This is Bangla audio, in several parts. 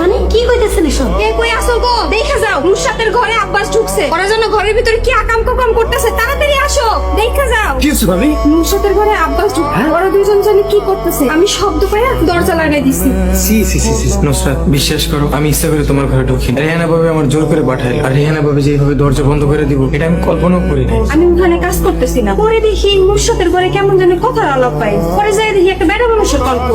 মানে কি কইতেছেন এসব? কে কই আসো গো? দেখে যাও নুসরাতের ঘরে আব্বাস ঢুকছে ওরা যেন ঘরের ভিতরে কি আকাম কুকাম করতেছে তাড়াতাড়ি আসো দেখে যাও। কি হচ্ছে ভাবি? নুসরাতের ঘরে আব্বাস ঢুকছে ওরা দুজন জানি কি করতেছে? আমি শব্দ পাইয়া দরজা লাগাই দিছি। সি সি সি সি নুসরাত বিশ্বাস করো আমি ইচ্ছা করে তোমার ঘরে ঢুকি রেহানা ভাবে আমার জোর করে পাঠাইল। আর রেহানা ভাবে যেভাবে দরজা বন্ধ করে দিব এটা আমি কল্পনাও করি নাই। আমি ওখানে কাজ করতেছি না। পরে দেখি নুসরাতের ঘরে কেমন জানি কথার আলাপ পাই। পরে যাই দেখি একটা বেড়া মানুষের গল্প।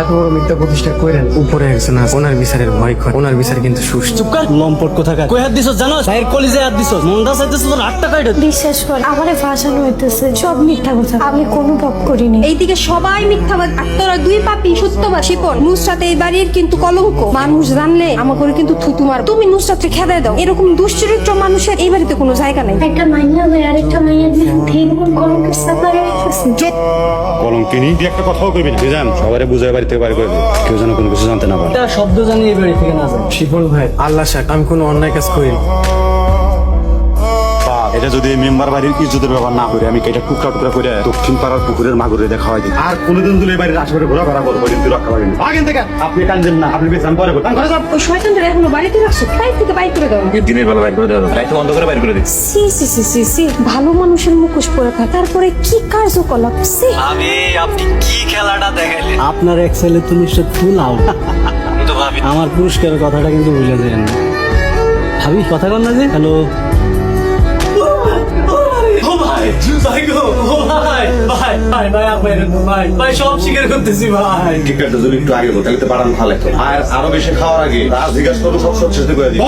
এত বড় মিথ্যা প্রতিষ্ঠা করেন উপরে একজন আছে ওনার বিচারের ভয় করে ওনার বিচার কিন্তু সুস্থ চুপ কর। লম্পট কোথাকার? কই হাত দিছস জানোস? ভাইয়ের কলিজে হাত দিছস। মন্দা চাইতেছ তোর আট টাকা বিশ্বাস কর আমারে ফাঁসানো হইতেছে। সব মিথ্যা কথা। আমি কোনো পাপ করিনি। এইদিকে সবাই মিথ্যাবাদ আর তোরা দুই পাপি সত্যবাদ। শিপন নুসরাত এই বাড়ির কিন্তু কলঙ্ক। মানুষ জানলে আমার করে কিন্তু থুতু মার তুমি নুসরাতকে খেদায় দাও। এরকম দুশ্চরিত্র মানুষের এই বাড়িতে কোনো জায়গা নাই। একটা মাইয়া হয়ে আরেকটা মাইয়া দিয়ে এরকম কলঙ্কের সাফারে চুপ কলঙ্কিনি তুই একটা কথাও কইবি না জান সবারে বুঝায় বাড়ি থেকে বাড়ি করে কেউ যেন কোনো কিছু জানতে না পারে। শব্দ জানি এই বাড়ি থেকে না যায়। শিপন ভাই আল্লাহ শাক আমি কোনো অন্যায় কাজ করিনি। বাপ, এটা যদি মেম্বার বাড়ির ইজ্জতের ব্যাপার না করে আমি এটা টুকরা টুকরা করে দক্ষিণ পাড়ার পুকুরের মাগুরে দেখা হয় আর কোনোদিন তুলে এই বাড়ির আশেপাশে ঘোরা ফেরা করব তুই রক্ষা পাবেন আগেন থেকে আপনি কানছেন না আপনি বেতন পরে করতেন ঘরে যান ওই শয়তানটা এখনও বাড়িতে রাখছো? বাইরে থেকে বাইর করে দাও। দিনের বেলা বাইর করে যাবে। লাইট বন্ধ করে বাইরে করে দিচ্ছি। সি সি সি সি সি ভালো মানুষের মুখোশ পরে থাকে। তারপরে কি কার্যকলাপ? সি। আমি আপনি কি খেলাটা দেখাইলেন? আপনার এক ছেলে তো নিশ্চয় ফুল আউট আমার পুরস্কারের কথাটা কিন্তু ভুলে যায় না। ভাবি কথা কর না যে। হ্যালো ভাই ভাই। আপনার ভাই ভাই সব স্বীকার করতেছি ভাই। টিকারটা যদি একটু আগে হোটেলে তো বাড়ান ভালো লাগতো। আর আরও বেশি খাওয়ার আগে রাজ জিজ্ঞাসা করব সব সব শেষ করে দিই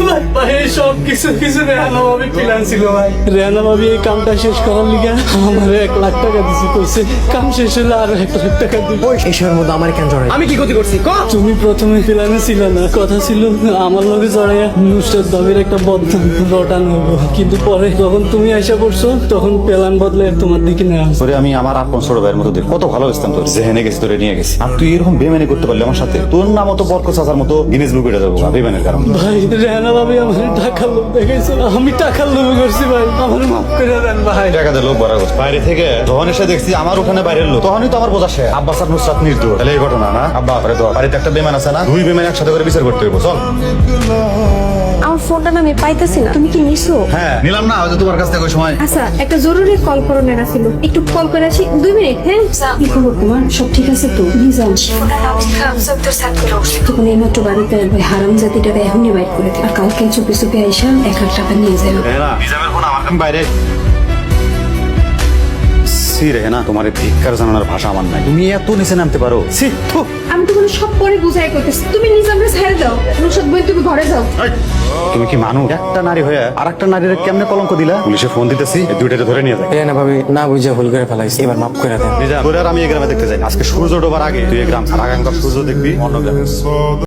ভাই ভাই সব কিছু কিছু রেহানো আমি প্ল্যান ছিল ভাই। রেহানা ভাবি এই কামটা শেষ করার লিগে আমার এক লাখ টাকা দিছি কইছে কাম শেষ হলে আর এক লাখ টাকা দিব। এইসবের মধ্যে আমার কেন জড়াই আমি কি ক্ষতি করছি? ক? তুমি প্রথমে প্ল্যানে ছিল না কথা ছিল আমার লগে জড়াইয়া নুসরাত দাবির একটা বদনাম রটান হইব কিন্তু পরে যখন তুমি আইসা করছ তখন প্ল্যান বদলে তোমার দিকে নেওয়া। আমি আমার আপন ছোট ভাইয়ের মতো দেখি। কত ভালো ইসলাম তোর। জেহেনে গেছি তোরে নিয়ে গেছি। আর তুই এরকম বেমানি করতে পারলি আমার সাথে। তোর নাম মতো বরকত চাচার মতো গিনেস বুক এটা যাব বেমানের কারণ। ভাই রেহানা ভাবি আমার টাকার লোভ আমি টাকার লোভ করছি ভাই। আমার মাফ করে দেন ভাই। লোক বড় বাইরে থেকে যখন এসে দেখছি আমার ওখানে বাইরের লোক তখনই তো আমার বোঝা শেষ। আব্বাস আর নুসরাত নির্দোষ। তাহলে এই ঘটনা না? আব্বা তো বাড়িতে একটা বেমান আছে না? দুই বেমান একসাথে করে বিচার করতে হইব। চল। ফোনটা না আমি পাইতেছি না। তুমি কি নিছো? হ্যাঁ নিলাম না হয়তো তোমার কাছ থেকে ওই সময়। আচ্ছা একটা জরুরি কল করো নেরা ছিল। একটু কল করে আসি। দুই মিনিট হ্যাঁ? কি খবর তোমার? সব ঠিক আছে তো? নিজাম তখন এইমাত্র বাড়িতে ভাই হারাম জাতিটাকে এখনই বাইট করে দিই আর কালকে চুপি চুপি আইসা এক লাখ টাকা নিয়ে যাবে নিজামের ফোন আমার কাছে বাইরে। সি রে না তোমার এই ভিক্ষার জানানোর ভাষা আমার নাই। তুমি এত নিচে নামতে পারো। সি থু। আমি তো কোনো সব পরে বুঝাই করতেছি তুমি নিজামরে ছেড়ে দাও নুসরাত বই তুমি ঘরে যাও। তুমি কি মানুষ? একটা নারী হয়ে আর একটা নারীর কেমনে কলঙ্ক দিলা? পুলিশে ফোন দিতেছি এই দুইটাকে ধরে নিয়ে যায় রেহানা ভাবি না বুঝে ভুল করে ফেলাইছি। এবার মাফ করে দেন। নিজাম তোরে আর আমি এই গ্রামে দেখতে যাই আজকে সূর্য ডোবার আগে তুই এই গ্রাম আগামীকাল সূর্য দেখবি অন্য গ্রামে।